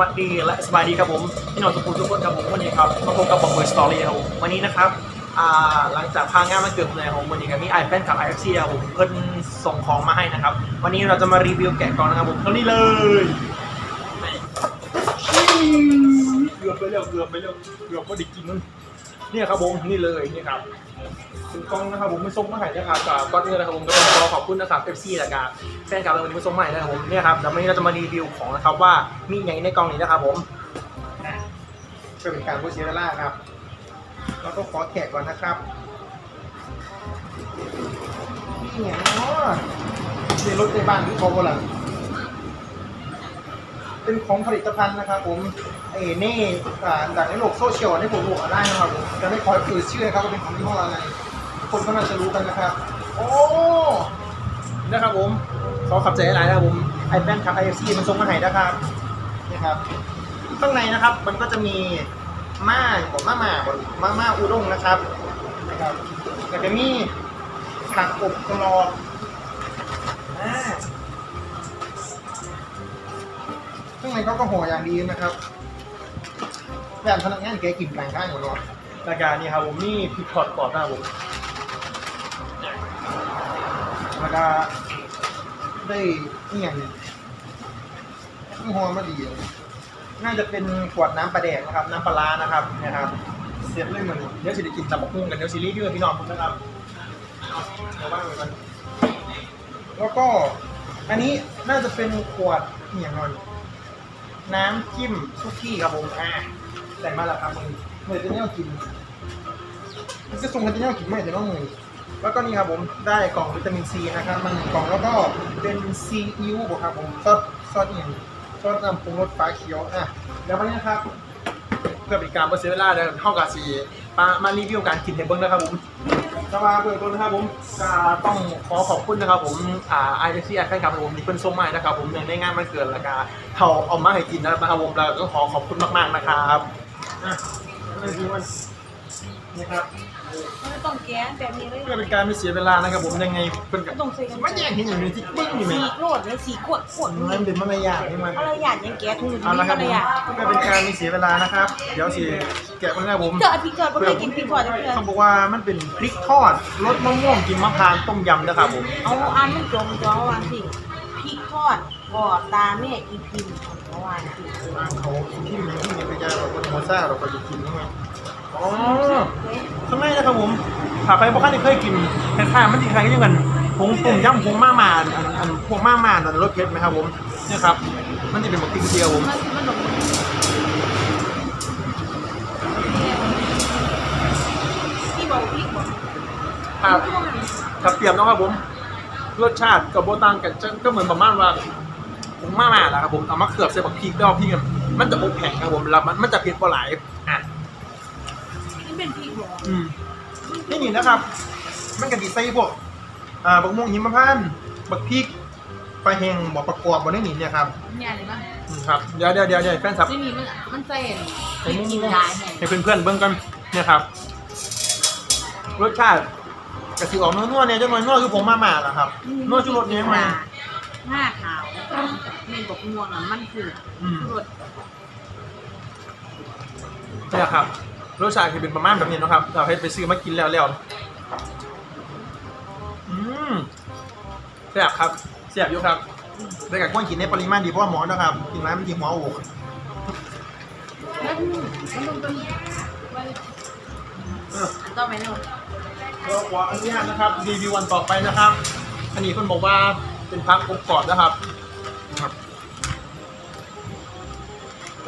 วัสดีและสบายดีครับผมพี่น้องทุกคนทุกคนครับผมวันนี้ครับมาพบกับบอกเบอร์สตอรี่ครับผมวันนี้นะครับหลังจากพางานมาเกิดในของวันนี้ครับมีไอแฟนกับไอเอฟซีครับผมเพิ่นส่งของมาให้นะครับ วันนี้เราจะมารีวิวแกะกล่องนะครับผมเท่านี้เลยเกือบไปแล้วเกือบไปแล้วเกือบไม่ได้กินนั่น เนี่ยครับผมนี่เลยนี่ครับเป็นกล้องนะครับผมไม่ส่งมาให้นะครับกับก้อนเนื้อนะครับผมก็ต้องขอขอบคุณนะครับเอฟซีนะครับแฟนกับเราวันนี้ไม่ส่งมาให้นะครับผมเนี่ยครับเดี๋ยววันนี้เราจะมารีวิวของนะครับว่ามีอย่างในกล่องนี้นะครับผมเพื่อเป็นการพูดเสียเวลาครับแล้วก็ขอแขกก่อนนะครับนี่ไงเนาะในรถในบ้านที่เขาบลัง เป็นของผลิตภัณฑ์นะครับผมเอเน่อ่าจากในโลกโซเชียลในผมบอกได้นะครับผมจะไม่ขอเอ่ยชื่อนะครับว่าเป็นของยี่ห้ออะไรคนก็น่าจะรู้กันนะครับ โอ้นะครับผมขอขับใจหลายนะครับผมไอแฟนครับไอเอฟซีมันส่งมาให้นะครับนี่ครับข้างในนะครับมันก็จะมีม่าบอกม่าหมาบอกม่าม่าอุด้งนะครับนะครับแล้วก็มีผักอบกรอบ นเขาก็ห่ออย่างดีนะครับแบบพนักงานแกกินกลางข้างหมดเลยรายการนี้ครับผมนี่พริกทอดกรอบนะครับผมแล้วก็ได้นี่อย่างหนี้นี่ห่อมาดีเลยน่าจะเป็นขวดน้ำปลาแดกนะครับ น้ำปลาร้านะครับนะครับ เสียบเลยเหมือนเดี๋ยวสิได้กินตับกหุ่งกันเดี๋ยวซีรีส์ด้วยพี่น้องผมนะครับเอาเอาว่างไว้ก่อนแล้วก็อันนี้น่าจะเป็นขวดอหย่างนอน น้ำจิ้มซุกี้ครับผมอ่าแต่มาแล้วครับมึงเมื่อจะเนี่ยกินมันจะส่งกันจะเนี่ยกินไหมแต่น้องมึงแล้วก็นี่ครับผมได้กล่องวิตามินซีนะครับมันกล่องแล้วก็เป็นซีอิ๊วครับผมซอสซอสเอียงซอสน้ำปรุงรสฟ้าเขียวอะแล้ววันนี้นะครับเพื่อเป็นการเพื่อเสียเวลาเดินเข้ากับซี มามารีวิวการกินในเบิ้งนะครับผมจะมาเบื้องต้นนะครับผมจะต้องขอขอบคุณนะครับผมอ่าไอเอซีแฟนคลับผมที่เพิ่นส่งมาให้นะครับผมเนื่องในงานมันเกิดแล้วก็เขาเอามาให้กินนะครับผมเราต้องขอขอบคุณมากๆนะครับอะนั่นคือมัน นี่ครับไม่ต้องแก้แบบนี้เลยเพื่อเป็นการไม่เสียเวลานะครับผมยังไงเพิ่นกับต้องใส่กันไม่แย่งที่อย่างนี้ที่ปิ้งนี่ไหมสีโกรธเลยสีขวดขวดมันเป็นมารยาทนี่มันอะไรอย่างยังแก้ทุนเอาละครับอะไรผมอย่างเพื่อเป็นการไม่เสียเวลานะครับ เดี๋ยวสิแกะมันนะครับผมเจอพี่เกิดไม่เคยกินพี่ก่อนจะเพื่อนเขาบอกว่ามันเป็นพริกทอดรสมะม่วงกินมะพร้าวต้มยำนะครับผมเอาอันมันจมจองวางสิพริกทอด บอดตาแม่อีพิมพ์เมื่อวานสิเขาที่มันที่มันไปยาเราคนโมซ่าเราไปกินใช่ไหมอ๋อทำไมนะครับผมถ้าใครบอกว่เคยกินคล้ายๆมันจะคล้ายๆกันผงต้มย่ำผงมาม่าอันอันพวกมาม่าอันรสเผ็ดไหมครับผมเนี่ยครับ มันจะเป็นหมกติ้งเดียวผมมันมันหลงพี่บอกพริกบอกครับเปรียบนะครับผมรสชาติกับโบตังกันจะก็เหมือนประมาณว่า ผมมาม่าแหละครับผมเอามาเขือบใส่บักพริกแล้วพริกอะมันจะอบแข็งครับผมแล้วมันมันจะเผ็ดกว่าหลายอะนี่เป็นพริกหรออืมนี่นี่นะครับ มันก็ดีใส่พวกอ่าบักม่วงหิมพานต์บักพริกปลาแห้งบอกประกอบบ่ได้นี่เนี่ยครับเนี่ยอะไรบ้างอืมครับเดี๋ยวเดี๋ยวเดี๋ยวเดี๋ยวแฟนครับไม่มีมันมันใส่ให้กิมุ่นงได้ไงให้เพื่อนๆเบิ่งกันเนี่ยครับ รสชาติกระสีออกนัวๆเนี่ยจังหน่อยนัวคือผมมาม่าแหละครับนัวชูรสเนี่ยมาหน้าขาวเมนบอกม่วงอะมันคืออืมรสเนี่ยครับรสชาติคือเป็นประมาณแบบนี้เนาะครับ เราให้ไปซื้อมากินแล้วแล้วอืมแซ่บครับแซ่บอยู่ครับได้กับก้อนกินในปริมาณดีเพราะว่าหมอนะครับ กินแล้วมันดีหัวโอกแล้วมันลงเป็นเออ อันต่อไปเนาะก็ขออนุญาตนะครับรีวิววันต่อไปนะครับ อันนี้คนบอกว่าเป็นพักอบกรอบนะครับครับ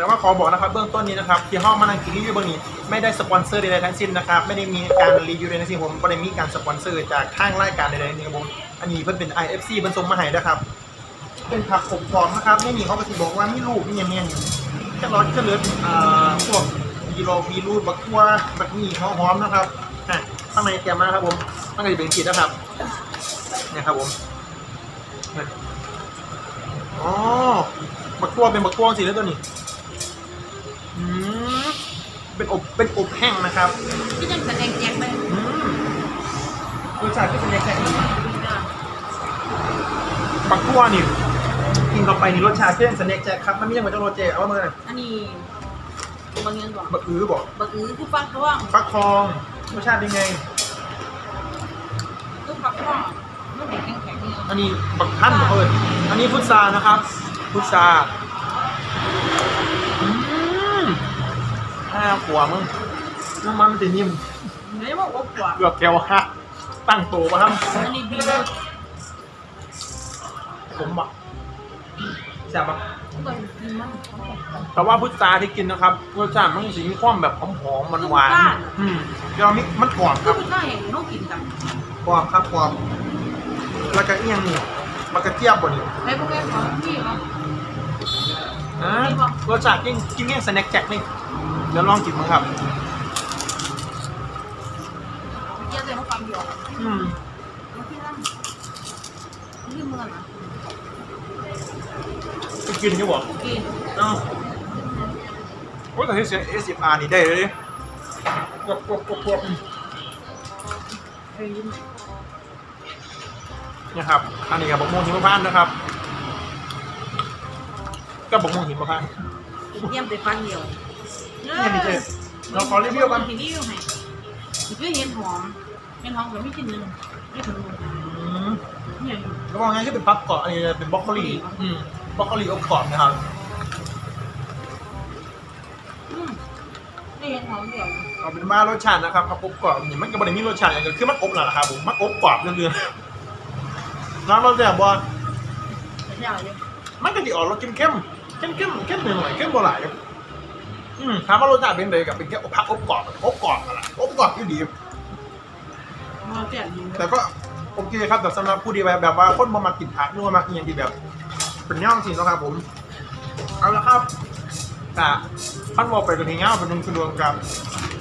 แต่ว่าขอบอกนะครับเบื้องต้นนี้นะครับที่ห้องมานังกินรีวิวเบื้องนี้ไม่ได้สปอนเซอร์ใดๆทั้งสิ้นนะครับไม่ได้มีการรีวิวใดทั้งสิ้นผมไม่ได้มีการสปอนเซอร์จากทางรายการใดๆทั้งสิ้นครับผมอันนี้เพิ่นเป็น IFC เพิ่นส่งมาให้นะครับเป็นผักอบกรอบนะครับไม่มีเขาก็สิบอกว่ามีลูกมีอย่างเงี้ยแค่ร้อนแค่เลือดอ่าพวกวีโรวีรูดบักทั่วบักหมี่หอมๆนะครับอะข้างในเตรียมมาครับผมข้างในจะเป็นขีดนะครับเนี่ยครับผมเนี่ยอ๋อบักทั่วเป็นบักทั่วสีแล้วตัวนี้ เป็นอบเป็นอบแห้งนะครับพี่จังแสดงแจ็คไหมอืมรสชาติที่เป็นยังไงบักทั่วนี่กินเข้าไปนี่รสชาติเช่นสแน็คแจ็คครับมันมีอย่างไรต้องโรเจเอามาเลยอันนี้บางเงินบอกบะอื้อบอกบักอื้อคือฟักทองฟักทองรสชาติเป็นไงคือฟักทองมันเป็นแข็งแข็งๆนี่อันนี้บักท่านเปิดอันนี้พุทรานะครับ พุทราอืม ห้าขวมึงน้ำมันมันจะนิ่มไม่ได้บอกว่าขวบเกือบแกวฮะตั้งโตมาครับอันนี้บีบผมบอกแซ่บปะก่อนกินมันแต่ว่าพุทราที่กินนะครับรสชาติมันสีมีความแบบหอมๆมันหวานๆอืมเดี๋ยวนี้มันกรอบคคืรัอบคุณน่าเห็นน้องกินกันกรอบครับกรอบแล้วก็เอียงนี่มันกระเจี๊ยบบ่นี่ในพวกแกของพี่เขา อ่ารสชาติยิ่งกินยิ่งสแน็คแจ็คนี่ เดี๋ยวลองกินมั้งครับเยี่ยมเลยเขาฟังอยู่อืมมันพี่นั่งนี่มือนะไปกินอยู่บ่กินเอ้าโอ้แต่ที่เสียง SFR นี่ได้เลยดิกรอบกรอบกรอบกรอบเฮ้ยยิ้มนะครับ อันนี้กับบกม่วงหิมพานต์นะครับ ก็บกม่วงหิมพานต์เยี่ยมแต่ฟังเดียว นี่นี่เจ๊เราขอรีวิวกัน ทีนี้อยู่ไหนคือเห็นหอมเห็นหอมแต่ไม่กินนึงไม่ถึงนึงอืมเนี่ยแล้วว่าไงก็เป็นพับกรอบอันนี้เป็นบล็อกโคลีอืมบล็อกโคลีอบกรอบนะครับอืมนี่เห็นหอมเดียวเอาเป็นว่ารสชาตินะครับครับอบกรอบนี่มันก็ไม่ได้มีรสชาติอย่างเดียวคือมันอบนั่นแหละครับผมมันอบกรอบเรื่อยๆน้ำเราแบบว่าแต่ที่อะไรมันก็จะออกรสเข้มเข้มเข้มเข้มๆเข้มหน่อยๆเข้มบ่หลายครับ อืมถามว่ารสชาติเป็นไงกับเป็นแค่อบผักอบกรอบอบกรอบนั่นแหละอบกรอบอยู่ดี มาเปลี่ยนดีแต่ก็โอเคครับแต่สำหรับผู้ที่แบบแบบว่าคนมามากินผักนัวมากินอย่างที่แบบ เป็นย่องจริงนะครับผม เอาละครับแต่ท่านบอกไปตัวนี้เงาเป็นนุ่มสะดวกครับ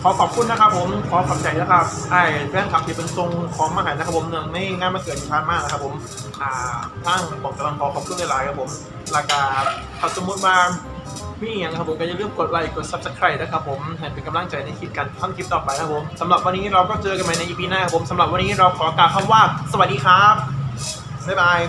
ขอขอบคุณนะครับผม ขอขอบใจนะครับ ไอ้แฟนคลับที่เป็นทรงของมาหายนะครับผมเนื่องในงานมาเกิดที่ผ่านมานะครับผม อ่าทั้งบอกกำลังขอขอบคุณหลายๆครับผมราคาถ้าสมมติมา มีอย่างครับผมก็อย่าลืมกดไลค์กด subscribe นะครับผมให้เป็นกำลังใจในคลิปกันทำคลิปต่อไปนะครับผมสำหรับวันนี้เราก็เจอกันใหม่ใน EP หน้าครับผมสำหรับวันนี้เราขอกล่าวคำว่า สวัสดีครับบ๊ายบาย